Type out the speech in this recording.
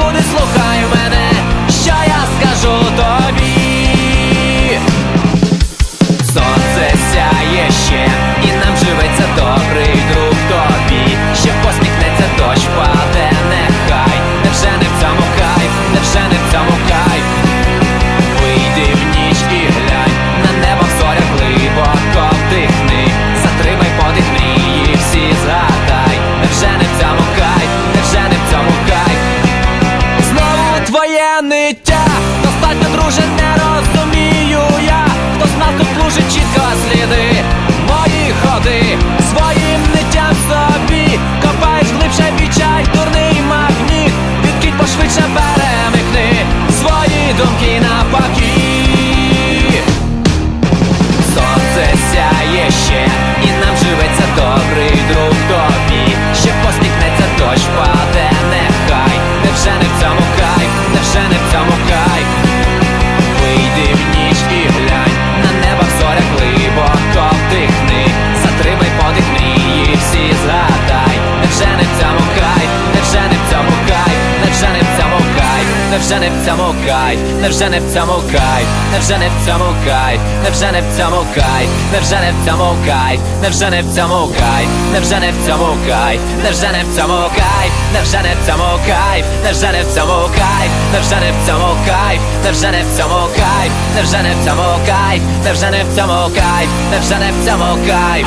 Куди слухай мене, що я скажу тобі? Сонце сяє ще, і нам живеться добрий друг. lives and Nevženep samo kaj, nevženep samo kaj, nevženep samo kaj, nevženep samo kaj, nevženep samo kaj, nevženep samo kaj, nevženep samo kaj, nevženep samo kaj, nevženep samo kaj, nevženep samo kaj, nevženep samo kaj, nevženep samo kaj, nevženep samo kaj, nevženep samo kaj, nevženep samo kaj, nevženep samo kaj,